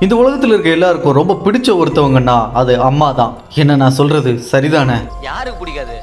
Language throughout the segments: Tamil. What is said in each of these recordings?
இந்த உலகத்தில் இருக்க எல்லாருக்கும் ரொம்ப பிடிச்ச ஒருத்தவங்கன்னா அது அம்மா தான் என்ன நான் சொல்றது? சரிதானே? யாருக்கு பிடிக்காது?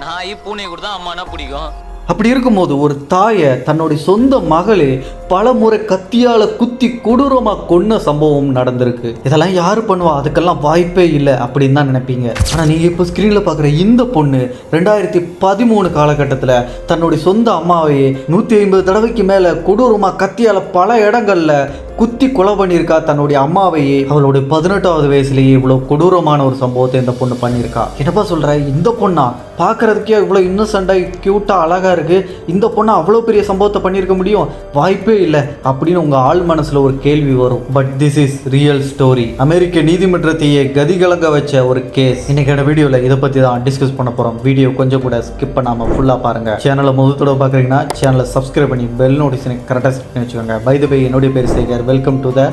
நாய் பூனை கூட தான் அம்மானா பிடிக்கும். அப்படி இருக்கும்போது ஒரு தாயை தன்னுடைய சொந்த மகளே பல முறை கத்தியால குத்தி கொடூரமாக கொன்ன சம்பவம் நடந்திருக்கு. இதெல்லாம் யார் பண்ணுவா? அதுக்கெல்லாம் வாய்ப்பே இல்லை அப்படின்னு தான் நினைப்பீங்க. ஆனால் நீங்கள் இப்போ ஸ்க்ரீனில் பார்க்குற இந்த பொண்ணு ரெண்டாயிரத்தி பதிமூணு காலகட்டத்தில் தன்னுடைய சொந்த அம்மாவையே நூற்றி ஐம்பது தடவைக்கு மேலே கொடூரமாக கத்தியால பல இடங்களில் குத்தி கொலை பண்ணியிருக்கா. தன்னுடைய அம்மாவையே அவளுடைய பதினெட்டாவது வயசுலேயே இவ்வளோ கொடூரமான ஒரு சம்பவத்தை இந்த பொண்ணு பண்ணியிருக்கா. என்னப்பா சொல்கிற இந்த பொண்ணா? பார்க்கறதுக்கே இவ்வளோ இன்னசெண்டாக க்யூட்டாக அழகாக இருக்குது இந்த பொண்ணு அவ்வளோ பெரிய சம்பவத்தை பண்ணியிருக்க முடியும்? வாய்ப்பே இல்லை அப்படின்னு உங்கள் ஆள் மனசில் ஒரு கேள்வி வரும். But this is real story அமெரிக்க நீதிமன்றத்தையே கதிகலங்க வச்ச ஒரு கேஸ் இன்னைக்கான வீடியோவில் இதை பற்றி தான் டிஸ்கஸ் பண்ண போகிறோம் வீடியோ கொஞ்சம் கூட ஸ்கிப் பண்ணாமல் ஃபுல்லாக பாருங்கள் சேனலை முதல் தடவை பார்க்குறீங்கன்னா சேனலை சப்ஸ்கிரைப் பண்ணி பெல் நோட்டிஃபிகேஷனை கரெக்டாக செட் பண்ணி வச்சுக்கோங்க. பை த பை என்னுடைய பேர் சேகர். வெல்கம் டு த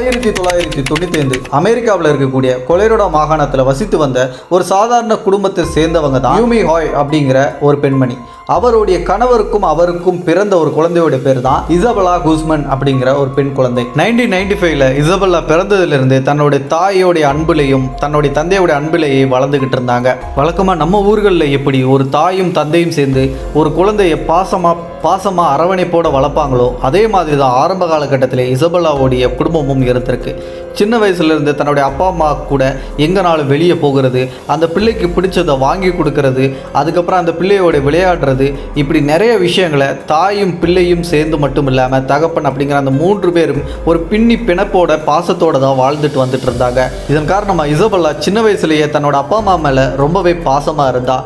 ஆயிரத்தி தொள்ளாயிரத்தி தொண்ணூற்றி ஐந்து அமெரிக்காவில் இருக்கக்கூடிய கொலேரோடா மாகாணத்தில் வசித்து வந்த ஒரு சாதாரண குடும்பத்தை சேர்ந்தவங்க தான் யூமி ஹாய் அப்படிங்கிற ஒரு பெண்மணி. அவருடைய கணவருக்கும் அவருக்கும் பிறந்த ஒரு குழந்தையோட பேர் தான் இசபலா குஸ்மன் அப்படிங்கிற ஒரு பெண் குழந்தை. நைன்டீன் நைன்டி ஃபைவ்ல இசபல்லா பிறந்ததிலிருந்து தன்னுடைய தாயோடைய அன்பிலையும் தன்னுடைய தந்தையோட அன்பிலேயே வளர்ந்துக்கிட்டு இருந்தாங்க. வழக்கமாக நம்ம ஊர்களில் எப்படி ஒரு தாயும் தந்தையும் சேர்ந்து ஒரு குழந்தைய பாசமாக பாசமாக அரவணைப்போட வளர்ப்பாங்களோ அதே மாதிரி தான் ஆரம்ப காலகட்டத்தில் இசபெல்லாவுடைய குடும்பமும் இருந்திருக்கு. சின்ன வயசுலேருந்து தன்னுடைய அப்பா அம்மா கூட எங்கேனாலும் வெளியே போகிறது அந்த பிள்ளைக்கு பிடிச்சதை வாங்கி கொடுக்கறது அதுக்கப்புறம் அந்த பிள்ளையோட விளையாடுறது இப்படி நிறைய விஷயங்களை தாயும் பிள்ளையும் சேர்ந்து மட்டும் இல்லாமல் தகப்பன் அப்படிங்கிற அந்த மூன்று பேரும் ஒரு பின்னி பிணப்போட பாசத்தோட தான் வாழ்ந்துட்டு வந்துட்டு இருந்தாங்க. இதன் காரணமாக இசபெல்லா சின்ன வயசுலேயே தன்னோட அப்பா அம்மா மேலே ரொம்பவே பாசமாக இருந்தா.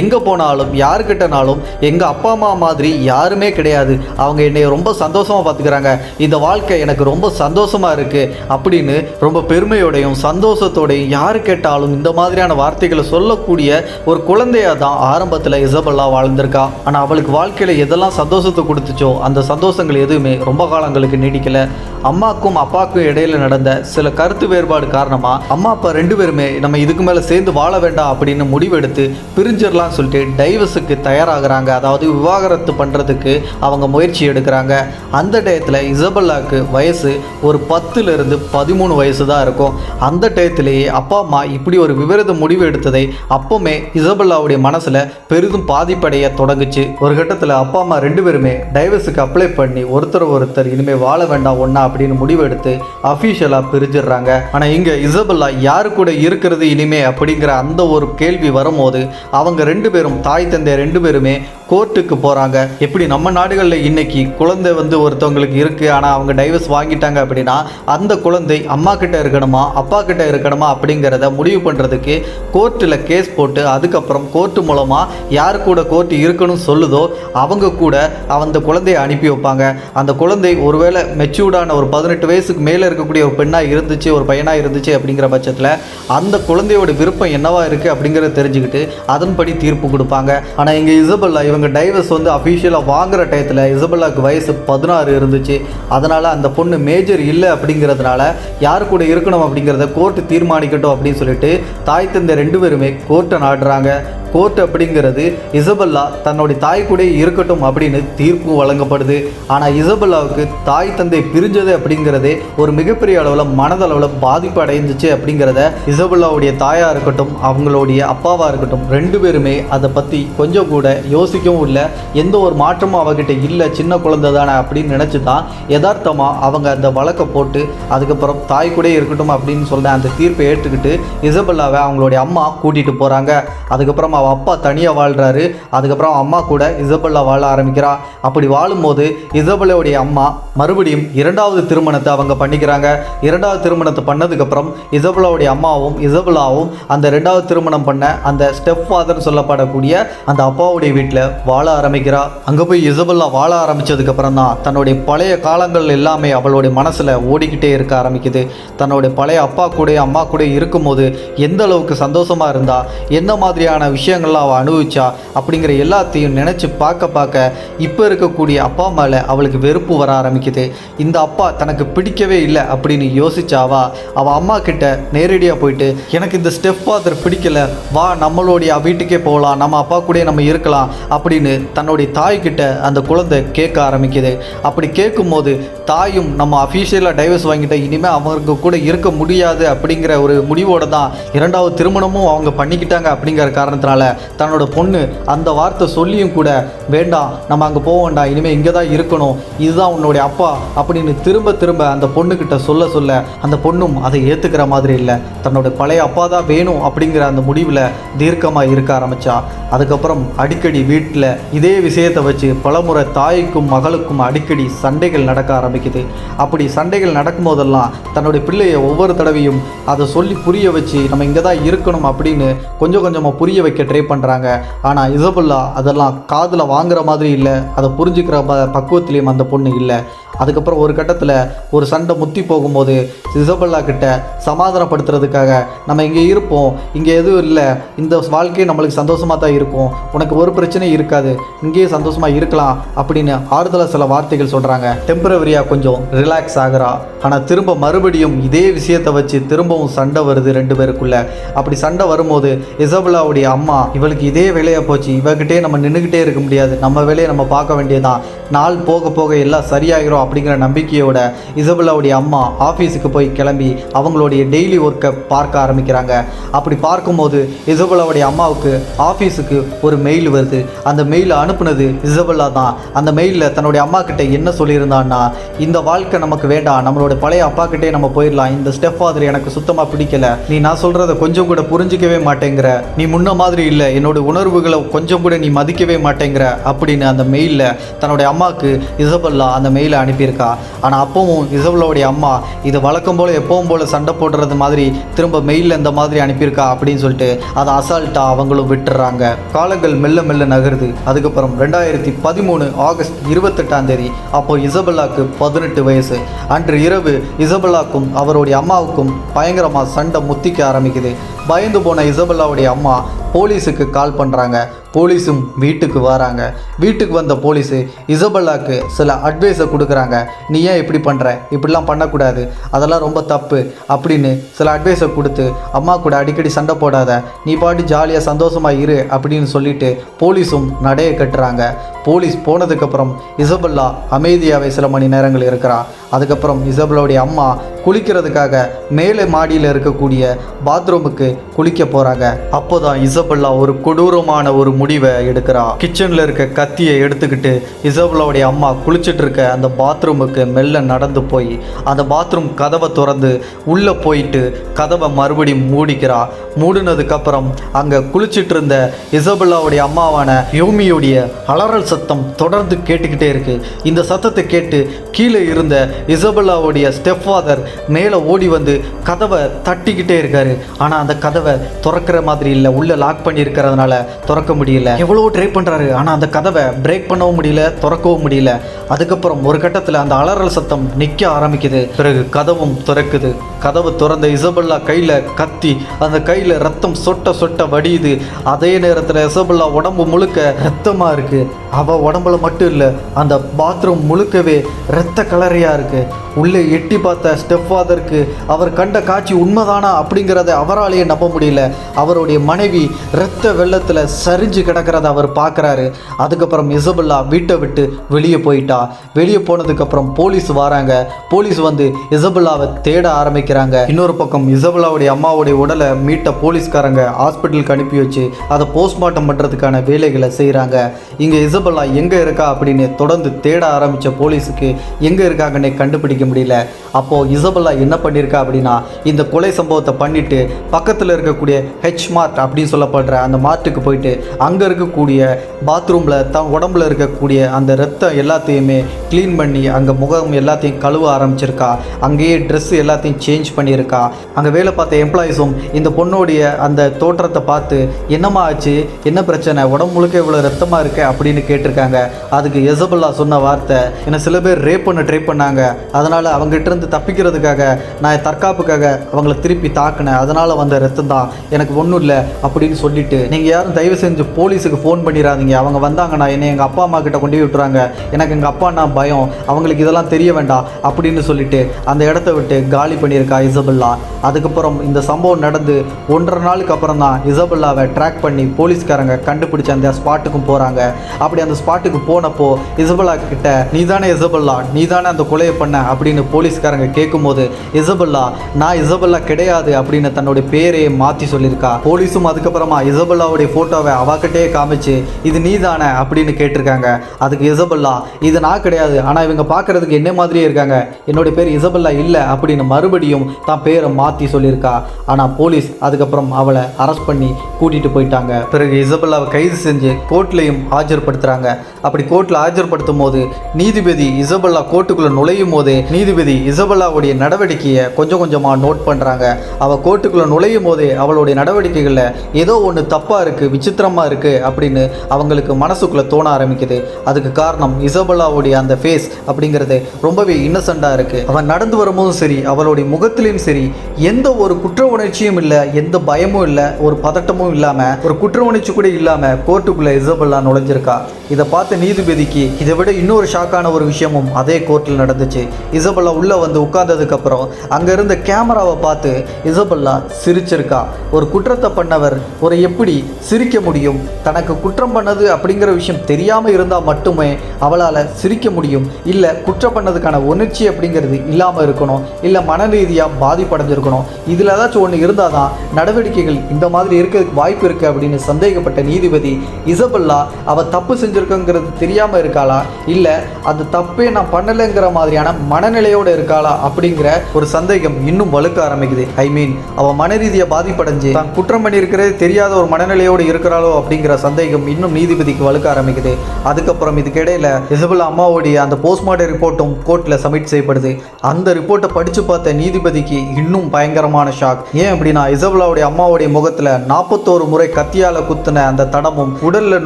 எங்கே போனாலும் யாருக்கிட்டனாலும் எங்கள் அப்பா அம்மா மாதிரி யாருமே கிடையாது. அவங்க என்னை ரொம்ப சந்தோஷமாக பார்த்துக்கிறாங்க. இந்த வாழ்க்கை எனக்கு ரொம்ப சந்தோஷமாக இருக்குது அப்படின்னு ரொம்ப பெருமையோடையும் சந்தோஷத்தோடையும் யார் கேட்டாலும் இந்த மாதிரியான வார்த்தைகளை சொல்லக்கூடிய ஒரு குழந்தையாக தான் ஆரம்பத்தில் இசபெல்லா வாழ்ந்திருக்கா. ஆனால் அவளுக்கு வாழ்க்கையில் எதெல்லாம் சந்தோஷத்தை கொடுத்துச்சோ அந்த சந்தோஷங்கள் எதுவுமே ரொம்ப காலங்களுக்கு நீடிக்கலை. அம்மாக்கும் அப்பாவுக்கும் இடையில நடந்த சில கருத்து வேறுபாடு காரணமாக அம்மா அப்பா ரெண்டு பேருமே நம்ம இதுக்கு மேலே சேர்ந்து வாழ வேண்டாம் அப்படின்னு முடிவெடுத்து பிரிஞ்சிடலாம் சொல்லிட்டு டைவர்ஸுக்கு தயாராகிறாங்க. அதாவது விவாகரத்து பண்ணுறதுக்கு அவங்க முயற்சி எடுக்கிறாங்க. அந்த டயத்தில் இசபெல்லாவுக்கு வயசு ஒரு பத்துலேருந்து பதிமூணு வயசு தான் இருக்கும். அந்த டயத்திலேயே அப்பா அம்மா இப்படி ஒரு விபரீத முடிவு எடுத்ததை அப்போமே இசபெல்லாவுடைய மனசில் பெரிதும் பாதிப்படைய தொடங்குச்சு. ஒரு கட்டத்தில் அப்பா அம்மா ரெண்டு பேருமே டைவர்ஸுக்கு அப்ளை பண்ணி ஒருத்தர் ஒருத்தர் இனிமேல் வாழ வேண்டாம் ஒன்றா அப்படின்னு முடிவெடுத்து அஃபீஷியலாக பிரிஞ்சிடுறாங்க. ஆனால் இங்கே இசபெல்லா யாரு கூட இருக்கிறது இனிமே அப்படிங்கிற அந்த ஒரு கேள்வி வரும்போது அவங்க ரெண்டு பேரும் தாய் தந்தை ரெண்டு பேருமே கோர்ட்டுக்கு போகிறாங்க எப்படி நம்ம நாடுகளில் இன்னைக்கு குழந்தை வந்து ஒருத்தவங்களுக்கு இருக்குது ஆனால் அவங்க டைவர்ஸ் வாங்கிட்டாங்க அப்படின்னா அந்த குழந்தை அம்மா கிட்ட இருக்கணுமா அப்பா கிட்ட இருக்கணுமா அப்படிங்கிறத முடிவு பண்ணுறதுக்கு கோர்ட்டில் கேஸ் போட்டு அதுக்கப்புறம் கோர்ட்டு மூலமாக யார் கூட கோர்ட் இருக்கணும்னு சொல்லுதோ அவங்க கூட அந்த குழந்தையை அனுப்பி வைப்பாங்க. அந்த குழந்தை ஒருவேளை மெச்சூர்டான ஒரு பதினெட்டு வயசுக்கு மேலே இருக்கக்கூடிய ஒரு பெண்ணாக இருந்துச்சு ஒரு பையனாக இருந்துச்சு அப்படிங்கிற பட்சத்தில் அந்த குழந்தையோட விருப்பம் என்னவாக இருக்குது அப்படிங்கிறத தெரிஞ்சுக்கிட்டு அதன்படி தீர்ப்பு கொடுப்பாங்க. ஆனால் இங்கே இசபெல்லா இவங்க டைவர்ஸ் வந்து அஃபீஷியலாக வாங்குகிற டயத்தில் இசபெல்லாவுக்கு வயசு பதினாறு இருந்துச்சு. அதனால் அந்த பொண்ணு மேஜர் இல்லை அப்படிங்கிறதுனால யார் கூட இருக்கணும் அப்படிங்கிறத கோர்ட்டு தீர்மானிக்கட்டும் அப்படின்னு சொல்லிட்டு தாய் தந்தை ரெண்டு பேருமே கோர்ட்டை நாடுறாங்க. கோர்ட் அப்படிங்கிறது இசபெல்லா தன்னுடைய தாய் கூட இருக்கட்டும் அப்படின்னு தீர்ப்பு வழங்கப்படுது. ஆனால் இசபெல்லாவுக்கு தாய் தந்தை பிரிஞ்சது அப்படிங்கிறதே ஒரு மிகப்பெரிய அளவில் மனதளவில் பாதிப்பு அடைஞ்சிச்சு அப்படிங்கிறத இசபெல்லாவுடைய தாயாக இருக்கட்டும் அவங்களுடைய அப்பாவாக இருக்கட்டும் ரெண்டு பேருமே அதை பற்றி கொஞ்சம் கூட யோசிக்கவும் இல்லை. எந்த ஒரு மாற்றமும் அவகிட்ட இல்லை சின்ன குழந்தை தானே அப்படின்னு நினச்சி தான் யதார்த்தமாக அவங்க அந்த வழக்கை போட்டு அதுக்கப்புறம் தாய் கூட இருக்கட்டும் அப்படின்னு சொல்ல அந்த தீர்ப்பை ஏற்றுக்கிட்டு இசபெல்லாவை அவங்களுடைய அம்மா கூட்டிகிட்டு போகிறாங்க அதுக்கப்புறமா அவள் அப்பா தனியாக வாழ்கிறாரு அதுக்கப்புறம் அம்மா கூட இசபெல்லா வாழ ஆரம்பிக்கிறா. அப்படி வாழும்போது இசபெல்லாவுடைய அம்மா மறுபடியும் இரண்டாவது திருமணத்தை அவங்க பண்ணிக்கிறாங்க. இரண்டாவது திருமணத்தை பண்ணதுக்கப்புறம் இசபெல்லாவுடைய அம்மாவும் இசபெல்லாவும் அந்த ரெண்டாவது திருமணம் பண்ண அந்த ஸ்டெப் ஃபாதர்னு சொல்லப்படக்கூடிய அந்த அப்பாவுடைய வீட்டில் வாழ ஆரம்பிக்கிறா. அங்கே போய் இசபெல்லா வாழ ஆரம்பிச்சதுக்கப்புறம் தான் தன்னுடைய பழைய காலங்கள் எல்லாமே அவளுடைய மனசில் ஓடிக்கிட்டே இருக்க ஆரம்பிக்குது. தன்னுடைய பழைய அப்பா கூட அம்மா கூட இருக்கும்போது எந்த அளவுக்கு சந்தோஷமாக இருந்தால் என்ன மாதிரியான விஷயம் விஷயங்கள்லாம் அவள் அனுபவிச்சா அப்படிங்கிற எல்லாத்தையும் நினச்சி பார்க்க பார்க்க இப்போ இருக்கக்கூடிய அப்பா மேலே அவளுக்கு வெறுப்பு வர ஆரம்பிக்குது. இந்த அப்பா தனக்கு பிடிக்கவே இல்லை அப்படின்னு யோசிச்சாவா? அவள் அம்மா கிட்ட நேரடியாக போயிட்டு எனக்கு இந்த ஸ்டெப் ஃபாதர் பிடிக்கல. வா நம்மளுடைய வீட்டுக்கே போகலாம். நம்ம அப்பா கூட நம்ம இருக்கலாம். அப்படின்னு தன்னுடைய தாய்கிட்ட அந்த குழந்தை கேட்க ஆரம்பிக்குது. அப்படி கேட்கும்போது தாயும் நம்ம அஃபீஷியலாக டைவர்ஸ் வாங்கிட்ட இனிமேல் அவங்க கூட இருக்க முடியாது அப்படிங்கிற ஒரு முடிவோட தான் இரண்டாவது திருமணமும் அவங்க பண்ணிக்கிட்டாங்க அப்படிங்கிற காரணத்தினால தன்னோட பொண்ணு அந்த வார்த்தை சொல்லியும் கூட வேண்டாம் நம்ம அங்கே போக வேண்டாம் இனிமேல் இங்கே தான் இருக்கணும். இதுதான் உன்னுடைய அப்பா. அப்படின்னு திரும்ப திரும்ப அந்த பொண்ணுக்கிட்ட சொல்ல சொல்ல அந்த பொண்ணும் அதை ஏற்றுக்கிற மாதிரி இல்லை. தன்னோட பழைய அப்பா தான் வேணும் அப்படிங்கிற அந்த முடிவில் தீர்க்கமாக இருக்க ஆரம்பிச்சா. அதுக்கப்புறம் அடிக்கடி வீட்டில் இதே விஷயத்தை வச்சு பலமுறை தாய்க்கும் மகளுக்கும் அடிக்கடி சண்டைகள் நடக்க ஆரம்பிக்குது. அப்படி சண்டைகள் நடக்கும்போதெல்லாம் தன்னுடைய பிள்ளையை ஒவ்வொரு தடவையும் அதை சொல்லி புரிய வச்சு நம்ம இங்கே தான் இருக்கணும் அப்படின்னு கொஞ்சம் கொஞ்சமாக புரிய வைக்க ட்ரை பண்ணுறாங்க ஆனால் இசபுல்லா அதெல்லாம் காதில் வாங்குற மாதிரி இல்லை. அதை புரிஞ்சுக்கிற ப பக்குவத்துலேயும் அந்த பொண்ணு இல்லை. அதுக்கப்புறம் ஒரு கட்டத்தில் ஒரு சண்டை முத்தி போகும்போது இசபல்லா கிட்ட சமாதானப்படுத்துறதுக்காக நம்ம இங்கே இருப்போம். இங்கே எதுவும் இல்லை. இந்த வாழ்க்கை நம்மளுக்கு சந்தோஷமாக தான் இருக்கும். உனக்கு ஒரு பிரச்சனையும் இருக்காது. இங்கேயே சந்தோஷமாக இருக்கலாம் அப்படின்னு ஆறுதலாக சில வார்த்தைகள் சொல்கிறாங்க டெம்பரவரியாக கொஞ்சம் ரிலாக்ஸ் ஆகுறா. ஆனால் திரும்ப மறுபடியும் இதே விஷயத்தை வச்சு திரும்பவும் சண்டை வருது ரெண்டு பேருக்குள்ளே. அப்படி சண்டை வரும்போது இசபலாவுடைய அம்மா இவளுக்கு இதே வேலையாக போச்சு. இவகிட்டே நம்ம நின்றுக்கிட்டே இருக்க முடியாது. நம்ம வேலையை நம்ம பார்க்க வேண்டியதுதான். நாள் போக போக எல்லாம் சரியாகிடும் அப்படிங்கிற நம்பிக்கையோட இசபலாவுடைய அம்மா ஆஃபீஸுக்கு போய் கிளம்பி அவங்களுடைய டெய்லி ஒர்க்கை பார்க்க ஆரம்பிக்கிறாங்க. அப்படி பார்க்கும்போது இசபலாவுடைய அம்மாவுக்கு ஆஃபீஸுக்கு ஒரு மெயில் வருது. அந்த மெயில் அனுப்புனது இசபல்லா தான். அந்த மெயிலில் தன்னுடைய அம்மா கிட்ட என்ன சொல்லியிருந்தான்னா இந்த வாழ்க்கை நமக்கு வேண்டாம். நம்மளோட பழைய அப்பா கிட்டே நம்ம போயிடலாம். இந்த ஸ்டெப் ஃபாதர் எனக்கு சுத்தமாக பிடிக்கல. நீ நான் சொல்கிறத கொஞ்சம் கூட புரிஞ்சிக்கவே மாட்டேங்கிற. நீ முன்ன மாதிரி இல்லை. என்னோட உணர்வுகளை கொஞ்சம் கூட நீ மதிக்கவே மாட்டேங்கிற. அப்படின்னு அந்த மெயிலில் தன்னுடைய அம்மாவுக்கு இசபல்லா அந்த மெயிலை அனுப்பியிருக்கா. ஆனால் அப்பவும் இசபல்லாவுடைய அம்மா இது வழக்கம் போல் எப்பவும் போல் சண்டை போடுறது மாதிரி திரும்ப மெயிலில் இந்த மாதிரி அனுப்பியிருக்கா அப்படின்னு சொல்லிட்டு அதை அசால்ட்டாக அவங்களும் விட்டுறாங்க. காலங்கள் மெல்ல மெல்ல நகருது. அதுக்கப்புறம் ரெண்டாயிரத்தி பதிமூணு ஆகஸ்ட் இருபத்தெட்டாம் தேதி அப்போ இசபெல்லாக்கு பதினெட்டு வயசு. அன்று இரவு இசபெல்லாக்கும் அவருடைய அம்மாவுக்கும் பயங்கரமாக சண்டை முத்திக்க ஆரம்பிக்குது. பயந்து போன இசபெல்லாவுடைய அம்மா போலீஸுக்கு கால் பண்ணுறாங்க போலீஸும் வீட்டுக்கு வராங்க. வீட்டுக்கு வந்த போலீஸு இசபெல்லாக்கு சில அட்வைஸை கொடுக்குறாங்க. நீ ஏன் இப்படி பண்ணுற இப்படிலாம் பண்ணக்கூடாது. அதெல்லாம் ரொம்ப தப்பு அப்படின்னு சில அட்வைஸை கொடுத்து அம்மா கூட அடிக்கடி சண்டை போடாத. நீ பாட்டு ஜாலியாக சந்தோஷமாக இரு அப்படின்னு சொல்லிட்டு போலீஸும் நடையை கட்டுறாங்க. போலீஸ் போனதுக்கப்புறம் இசபெல்லா அமைதியாகவே சில மணி நேரங்கள் இருக்கிறா. அதுக்கப்புறம் இசபெல்லாவுடைய அம்மா குளிக்கிறதுக்காக மேலே மாடியில் இருக்கக்கூடிய பாத்ரூமுக்கு குளிக்க போகிறாங்க அப்போதான் இசபெல்லா ஒரு கொடூரமான ஒரு முடிவை எடுக்கிறா. கிச்சனில் இருக்க கத்தியை எடுத்துக்கிட்டு இசபெல்லாவுடைய அம்மா குளிச்சிட்டு இருக்க அந்த பாத்ரூமுக்கு மெல்ல நடந்து போய் அந்த பாத்ரூம் கதவை திறந்து உள்ளே போயிட்டு கதவை மறுபடியும் மூடிக்கிறா. மூடினதுக்கப்புறம் அங்கே குளிச்சுட்டு இருந்த இசபெல்லாவுடைய அம்மாவான யோமியுடைய அலறல் சத்தம் தொடர்ந்து கேட்டுக்கிட்டே இருக்கு. இந்த சத்தத்தை கேட்டு கீழே இருந்த இசபெல்லாவுடைய ஸ்டெப் ஃபாதர் மேலே ஓடி வந்து கதவை தட்டிக்கிட்டே இருக்காரு. ஆனால் அந்த கதவை திறக்கிற மாதிரி இல்லை. உள்ள லாக் பண்ணியிருக்கிறதுனால திறக்க முடியும் முடியல. எவ்வளோ ட்ரை பண்ணுறாரு ஆனால் அந்த கதவை பிரேக் பண்ணவும் முடியல திறக்கவும் முடியல. அதுக்கப்புறம் ஒரு கட்டத்தில் அந்த அலறல் சத்தம் நிற்க ஆரம்பிக்குது. பிறகு கதவும் திறக்குது. கதவு திறந்த இசபெல்லா கையில் கத்தி அந்த கையில் ரத்தம் சொட்ட சொட்ட வடியுது. அதே நேரத்தில் இசபெல்லா உடம்பு முழுக்க ரத்தமாக இருக்கு. அவ உடம்புல மட்டும் இல்லை அந்த பாத்ரூம் முழுக்கவே ரத்த கலரையாக இருக்கு. உள்ளே எட்டி பார்த்த ஸ்டெப் ஃபாதருக்கு அவர் கண்ட காட்சி உண்மைதானா அப்படிங்கிறத அவராலேயே நம்ப முடியல. அவருடைய மனைவி இரத்த வெள்ளத்தில் சரிஞ்சு கிடக்கிறத அவர் பார்க்குறாரு. அதுக்கப்புறம் இசபெல்லா வீட்டை விட்டு வெளியே போயிட்டா. வெளியே போனதுக்கப்புறம் போலீஸ் வராங்க. போலீஸ் வந்து இசபெல்லாவை தேட ஆரம்பிக்கிறாங்க. இன்னொரு பக்கம் இசபெல்லாவுடைய அம்மாவுடைய உடலை மீட்ட போலீஸ்காரங்க ஹாஸ்பிட்டலுக்கு அனுப்பி வச்சு அதை போஸ்ட்மார்ட்டம் பண்ணுறதுக்கான வேலைகளை செய்கிறாங்க இங்கே இசபெல்லா எங்கே இருக்கா அப்படின்னு தொடர்ந்து தேட ஆரம்பித்த போலீஸுக்கு எங்கே இருக்காங்கன்னே கண்டுபிடிக்க முடியல. அப்போது இசபெல்லா என்ன பண்ணியிருக்கா அப்படின்னா இந்த கொலை சம்பவத்தை பண்ணிட்டு பக்கத்தில் இருக்கக்கூடிய ஹெச் மார்ட் அப்படின்னு சொல்லப்படுற அந்த மார்ட்டுக்கு போயிட்டு அங்கே இருக்கக்கூடிய பாத்ரூமில் தான் உடம்புல இருக்கக்கூடிய அந்த ரத்தம் எல்லாத்தையுமே க்ளீன் பண்ணி அங்கே முகம் எல்லாத்தையும் கழுவ ஆரம்பிச்சிருக்கா. அங்கேயே ட்ரெஸ் எல்லாத்தையும் சேஞ்ச் பண்ணியிருக்கா. அங்கே வேலை பார்த்த எம்ப்ளாயிஸும் இந்த பொண்ணுடைய அந்த தோற்றத்தை பார்த்து என்னம்மா ஆச்சு? என்ன பிரச்சனை? உடம்பு முழுக்க இவ்வளோ ரத்தமாக இருக்கு? அப்படின்னு கேட்டிருக்காங்க. அதுக்கு எசபல்லா சொன்ன வார்த்தை என்னை சில பேர் ரேப் பண்ண ட்ரை பண்ணாங்க. அதனால் அவங்ககிட்ட இருந்து தப்பிக்கிறதுக்காக நான் தற்காப்புக்காக அவங்கள திருப்பி தாக்கினேன். அதனால் வந்த ரத்தம் தான் எனக்கு ஒன்றும் இல்லை அப்படின்னு சொல்லிட்டு நீங்கள் யாரும் தயவு செஞ்சு போலீஸுக்கு ஃபோன் பண்ணிடாதீங்க அவங்க வந்தாங்கண்ணா என்னை எங்கள் அப்பா அம்மா கிட்ட கொண்டு போய் விட்டுறாங்க. எனக்கு எங்கள் அப்பான்னா பயம். அவங்களுக்கு இதெல்லாம் தெரிய வேண்டாம் அப்படின்னு சொல்லிட்டு அந்த இடத்த விட்டு காலி பண்ணியிருக்கா இசபெல்லா. அதுக்கப்புறம் இந்த சம்பவம் நடந்து ஒன்றரை நாளுக்கு அப்புறம் தான் இசபெல்லாவை ட்ராக் பண்ணி போலீஸ்காரங்க கண்டுபிடிச்ச அந்த ஸ்பாட்டுக்கும் போகிறாங்க அப்படி அந்த ஸ்பாட்டுக்கு போனப்போ இசபெல்லா கிட்ட நீ தானே இசபெல்லா? நீ தானே அந்த கொலையை பண்ண? அப்படின்னு போலீஸ்காரங்க கேட்கும்போது இசபெல்லா நான் இசபெல்லா கிடையாது அப்படின்னு தன்னுடைய பேரையே மாற்றி சொல்லியிருக்கா. போலீஸும் அதுக்கப்புறமா இசபெல்லாவுடைய ஃபோட்டோவை அவகிட்டே காமிச்சு இது நீ தானே அப்படின்னு கேட்டிருக்காங்க. அதுக்கு இசபல்லா இது நான் கிடையாது. ஆனால் இவங்க பார்க்கறதுக்கு என்ன மாதிரியே இருக்காங்க. என்னுடைய பேர் இசபல்லா இல்லை அப்படின்னு மறுபடியும் தான் பேரை மாற்றி சொல்லியிருக்கா. ஆனால் போலீஸ் அதுக்கப்புறம் அவளை அரெஸ்ட் பண்ணி கூட்டிகிட்டு போயிட்டாங்க. பிறகு இசபல்லாவை கைது செஞ்சு கோர்ட்லையும் ஆஜர்படுத்துகிறாங்க அப்படி கோர்ட்டில் ஆஜர்படுத்தும் போது நீதிபதி இசபல்லா கோர்ட்டுக்குள்ளே நுழையும் போதே நீதிபதி இசபல்லாவுடைய நடவடிக்கையை கொஞ்சம் கொஞ்சமாக நோட் பண்ணுறாங்க அவள் கோர்ட்டுக்குள்ளே நுழையும் போதே அவளுடைய நடவடிக்கைகளில் ஏதோ ஒன்று தப்பாக இருக்குது விசித்திரமாக இருக்குது அப்படின்னு அவங்களுக்கு மனசுக்குள்ளே தோண ஆரம்பிக்குது. அதுக்கு காரணம் இசபெல்லாவுடைய அந்த ஃபேஸ் அப்படிங்கிறது ரொம்பவே இன்னசெண்டாக இருக்குது அவன் நடந்து வரும்போதும் சரி அவளுடைய முகத்திலையும் சரி எந்த ஒரு குற்ற உணர்ச்சியும் இல்லை எந்த பயமும் இல்லை ஒரு பதட்டமும் இல்லாமல் ஒரு குற்ற உணர்ச்சி கூட இல்லாமல் கோர்ட்டுக்குள்ளே இசபெல்லா நுழைஞ்சிருக்கா. இதை பார்த்த நீதிபதிக்கு இதை விட இன்னொரு ஷாக்கான ஒரு விஷயமும் அதே கோர்ட்டில் நடந்துச்சு. இசபெல்லா உள்ளே வந்து உட்கார்ந்ததுக்கப்புறம் அங்கே இருந்த கேமராவை பார்த்து இசபெல்லா சிரிச்சிருக்கா. ஒரு குற்றத்தை பண்ணவர் ஒரு எப்படி சிரிக்க முடியும்? தனக்கு குற்றம் பண்ணது அப்படிங்கிற விஷயம் தெரியாமல் இருந்தால் மட்டுமே அவளால் சிரிக்க முடியும். இல்லை குற்றம் பண்ணதுக்கான உணர்ச்சி அப்படிங்கிறது இல்லாமல் இருக்கணும். இல்லை மன ரீதியாக பாதிப்படைஞ்சிருக்கணும். இதில் ஏதாச்சும் ஒன்று இருந்தால் தான் நடவடிக்கைகள் இந்த மாதிரி இருக்கிறதுக்கு வாய்ப்பு இருக்குது அப்படின்னு சந்தேகப்பட்ட நீதிபதி இசபெல்லா அவள் தப்பு செஞ்சுருக்கங்கிறது தெரியாமல் இருக்காளா? இல்லை அந்த தப்பே நான் பண்ணலைங்கிற மாதிரியான மனநிலையோடு இருக்காளா? அப்படிங்கிற ஒரு சந்தேகம் இன்னும் வலுக்க ஆரம்பிக்குது. ஐ மீன் அவள் மன ரீதியாக பாதிப்படைஞ்சு தான் குற்றம் பண்ணியிருக்கிறதே தெரியாத ஒரு மனநிலையோடு இருக்கிறாளோ அப்படிங்கிற சந்தேகம் இன்னும் நீதிபதிக்கு வலுக்க ஆரம்பிக்குது. அதுக்கப்புறம் இதுக்கிடையில் இசபெல்லா அம்மாவுடைய அந்த போஸ்ட்மார்ட்டம் ரிப்போர்ட்டும் கோர்ட்டில் சப்மிட் செய்யப்படுது. அந்த ரிப்போர்ட்டை படித்து பார்த்த நீதிபதிக்கு இன்னும் பயங்கரமான ஷாக் ஏன் அப்படின்னா இசபெல்லாவுடைய அம்மாவுடைய முகத்தில் நாற்பத்தோரு முறை கத்தியால் குத்துன அந்த தடமும் உடலில்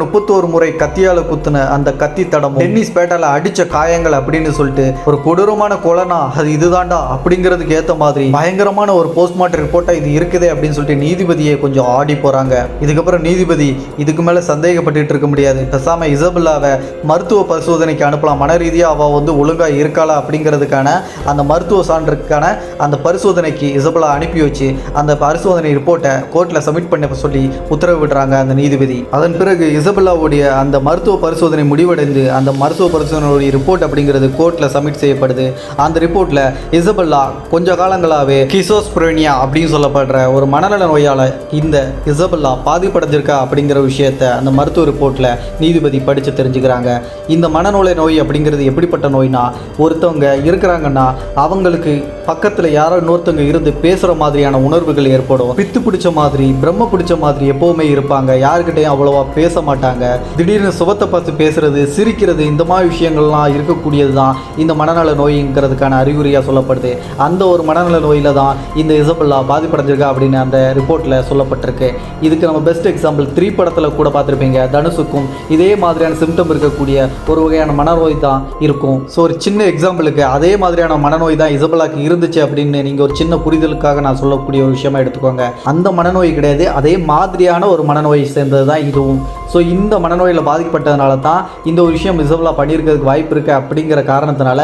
முப்பத்தோரு முறை கத்தியால் குத்துன அந்த கத்தி தடமும் டென்னிஸ் பேட்டால் அடித்த காயங்கள் அப்படின்னு சொல்லிட்டு ஒரு கொடூரமான கொலைனா அது இதுதான்டா அப்படிங்கிறதுக்கு ஏற்ற மாதிரி பயங்கரமான ஒரு போஸ்ட்மார்ட்டம் ரிப்போர்ட்டாக இது இருக்குதே அப்படின்னு சொல்லிட்டு நீதிபதியை கொஞ்சம் ஆடி போகிறாங்க இதுக்கப்புறம் நீதிபதி இதுக்கு மேலே சந்தேகப்பட்டு இருக்க முடியாது. பேசாம இசபெல்லாவை மருத்துவ பரிசோதனைக்கு அனுப்பலாம். மன ரீதியாக அவள் வந்து ஒழுங்காக இருக்காளா அப்படிங்கிறதுக்கான அந்த மருத்துவ சான்றுக்கான அந்த பரிசோதனைக்கு இசபெல்லா அனுப்பி வச்சு அந்த பரிசோதனை ரிப்போர்ட்டை கோர்ட்டில் சப்மிட் பண்ண சொல்லி உத்தரவு விடுறாங்க அந்த நீதிபதி. அதன் பிறகு இசபெல்லாவுடைய அந்த மருத்துவ பரிசோதனை முடிவடைந்து அந்த மருத்துவ பரிசோதனையுடைய ரிப்போர்ட் அப்படிங்கிறது கோர்ட்டில் சப்மிட் செய்யப்படுது. அந்த ரிப்போர்ட்டில் இசபெல்லா கொஞ்ச காலங்களாகவே கிசோஸ்பிரோனியா அப்படின்னு சொல்லப்படுற ஒரு மனநல நோயால் இந்த இசபெல்லா பாதிப்படைஞ்சிருக்கா அப்படிங்கிற விஷயத்த அந்த மருத்துவ ரிப்போர்ட்டில் நீதிபதி படித்து தெரிஞ்சுக்கிறாங்க. இந்த மனநோலை நோய் அப்படிங்கிறது எப்படிப்பட்ட நோய்னா ஒருத்தவங்க இருக்கிறாங்கன்னா அவங்களுக்கு பக்கத்தில் யாரோ இன்னொருத்தவங்க இருந்து பேசுகிற மாதிரியான உணர்வுகள் ஏற்படும். பித்து பிடிச்ச மாதிரி பிரம்ம பிடிச்ச மாதிரி எப்போவுமே இருப்பாங்க. யாருக்கிட்டையும் அவ்வளோவா பேச மாட்டாங்க. திடீர்னு சுபத்தை பார்த்து பேசுறது சிரிக்கிறது இந்த மாதிரி விஷயங்கள்லாம் இருக்கக்கூடியது தான் இந்த மனநல நோய்ங்கிறதுக்கான அறிகுறியாக சொல்லப்படுது. அந்த ஒரு மனநல நோயில் தான் இந்த இசபெல்லா பாதிப்படைஞ்சிருக்கா அப்படின்னு அந்த ரிப்போர்ட்டில் சொல்லப்பட்டிருக்கு. இதுக்கு நம்ம பெஸ்ட் எக்ஸாம்பிள் த்ரீ படத்தில் கூட பார்த்துருப்பீங்க. தனுஷுக்கும் இதே மாதிரியான சிம்டம் இருக்கக்கூடிய ஒரு வகையான மனநோய் தான் இருக்கும். ஸோ ஒரு சின்ன எக்ஸாம்பிளுக்கு அதே மாதிரியான மனநோய் தான் இசபலாக்கு இருந்துச்சு அப்படின்னு நீங்கள் ஒரு சின்ன புரிதலுக்காக நான் சொல்லக்கூடிய ஒரு விஷயமா எடுத்துக்கோங்க. அந்த மனநோய் கிடையாது அதே மாதிரியான ஒரு மனநோயை சேர்ந்தது தான் இதுவும். ஸோ இந்த மனநோயில் பாதிக்கப்பட்டதுனால தான் இந்த ஒரு விஷயம் இசபெல்லா பண்ணியிருக்கிறதுக்கு வாய்ப்பு இருக்கு அப்படிங்கிற காரணத்தினால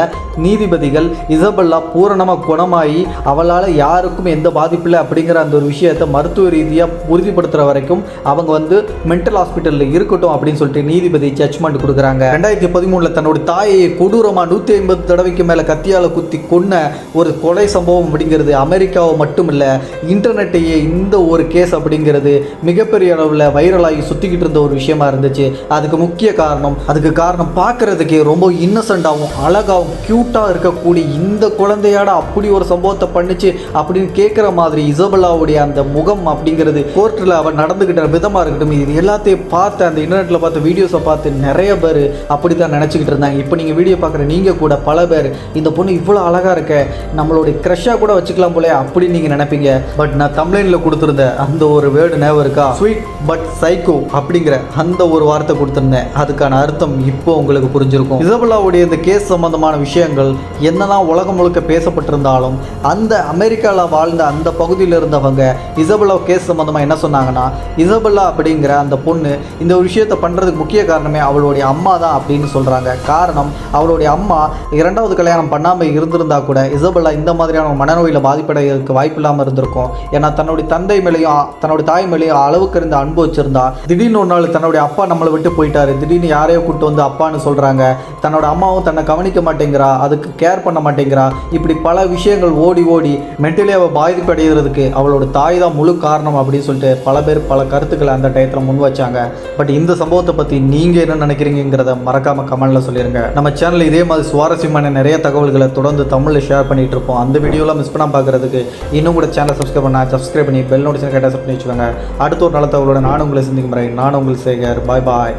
நீதிபதிகள் இசபெல்லா பூரணமாக குணமாகி அவளால் யாருக்கும் எந்த பாதிப்பு இல்லை அப்படிங்கிற அந்த ஒரு விஷயத்தை மருத்துவ ரீதியாக உறுதிப்படுத்துகிற வரைக்கும் அவங்க வந்து மென்டல் ஹாஸ்பிட்டலில் இருக்கட்டும் அப்படின்னு சொல்லிட்டு நீதிபதி ஜட்ஜ்மெண்ட் கொடுக்குறாங்க. ரெண்டாயிரத்தி பதிமூணில் தன்னோட தாயை கொடூரமாக நூற்றி ஐம்பது தடவைக்கு மேலே கத்தியால் குத்தி கொன்ன ஒரு கொலை சம்பவம் அப்படிங்கிறது அமெரிக்காவை மட்டும் இல்லை இன்டர்நெட்டையே இந்த ஒரு கேஸ் அப்படிங்கிறது மிகப்பெரிய அளவில் வைரலாகி சுற்றிக்கிட்டு இருந்த ஒரு ஒரு விஷயமா இருந்துச்சு. அதுக்கு முக்கிய காரணம் அதுக்கு காரணம் பார்க்கறதுக்கே ரொம்ப இன்னசென்ட்டாகவும் அழகாகவும் க்யூட்டாக இருக்கக்கூடிய இந்த குழந்தையாட அப்படி ஒரு சம்பவத்தை பண்ணிச்சு அப்படின்னு கேட்குற மாதிரி இசபெல்லாவுடைய அந்த முகம் அப்படிங்கிறது கோர்ட்டில் அவன் நடந்துக்கிட்ட விதமாக இருக்கட்டும். இது எல்லாத்தையும் பார்த்து அந்த இன்டர்நெட்டில் பார்த்த வீடியோஸை பார்த்து நிறைய பேர் அப்படி தான் நினச்சிக்கிட்டு இருந்தாங்க. இப்போ நீங்கள் வீடியோ பார்க்குற நீங்கள் கூட பல பேர் இந்த பொண்ணு இவ்வளோ அழகாக இருக்க நம்மளுடைய க்ரெஷ்ஷாக கூட வச்சுக்கலாம் போலே அப்படின்னு நீங்கள் நினைப்பீங்க. பட் நான் தமிழ்லைனில் கொடுத்துருந்த அந்த ஒரு வேர்டு ஞாபகம் இருக்கா? ஸ்வீட் பட் சைக்கோ அப்படிங்கிற அந்த ஒரு வார்த்தை கொடுத்துருந்தேன். அதுக்கான அர்த்தம் இப்போ உங்களுக்கு புரிஞ்சிருக்கும். இசபெல்லாவுடைய இந்த கேஸ் சம்பந்தமான விஷயங்கள் என்னதான் உலகம் முழுக்க பேசப்பட்டிருந்தாலும் அந்த அமெரிக்காவில் வாழ்ந்த அந்த பகுதியில் இருந்தவங்க இசபெல்லா கேஸ் சம்பந்தமாக என்ன சொன்னாங்கன்னா இசபெல்லா அப்படிங்கிற அந்த பொண்ணு இந்த ஒரு விஷயத்தை பண்ணுறதுக்கு முக்கிய காரணமே அவளுடைய அம்மா தான் அப்படின்னு சொல்கிறாங்க காரணம் அவளுடைய அம்மா இரண்டாவது கல்யாணம் பண்ணாமல் இருந்திருந்தா கூட இசபெல்லா இந்த மாதிரியான மனநோயில் பாதிப்படைகிறதுக்கு வாய்ப்பு இல்லாமல் இருந்திருக்கும். ஏன்னா தன்னுடைய தந்தை மேலேயும் தன்னுடைய தாய் மேலேயும் அளவுக்கு இருந்த அனுபவிச்சிருந்தா திடீர்னு ஒரு நாள் தன்னுடைய அப்பா நம்மளை விட்டு போயிட்டாரு. திடீர்னு யாரையோ கூட்டு வந்து அப்பான்னு சொல்கிறாங்க தன்னோட அம்மாவும் தன்னை கவனிக்க மாட்டேங்கிறா. அதுக்கு கேர் பண்ண மாட்டேங்கிறா. இப்படி பல விஷயங்கள் ஓடி ஓடி மென்டலி அவள் பாதிப்படைகிறதுக்கு அவளோட தாய் தான் முழு காரணம் அப்படின்னு சொல்லிட்டு பல பேர் பல கருத்துக்களை அந்த டயத்தில் முன் வச்சாங்க. பட் இந்த சம்பவத்தை பற்றி நீங்கள் என்ன நினைக்கிறீங்கிறத மறக்காமல் கமெண்டில் சொல்லிடுங்க நம்ம சேனல் இதே மாதிரி சுவாரஸ்யமான நிறைய தகவல்களை தொடர்ந்து தமிழில் ஷேர் பண்ணிகிட்டு இருப்போம். அந்த வீடியோலாம் மிஸ் பண்ணாமல் பார்க்குறதுக்கு இன்னும் கூட சேனல் சப்ஸ்கிரைப் பண்ணால் சப்ஸ்கிரைப் பண்ணி பெல் நோட்டிஃபிகேஷன் கேட்டால் பண்ணி வச்சுக்கோங்க. அடுத்த ஒரு நல்ல தகவலோட நானும் உங்களை சந்திக்கும் முறை நான் உங்கள் சேகர் பாய் பாய்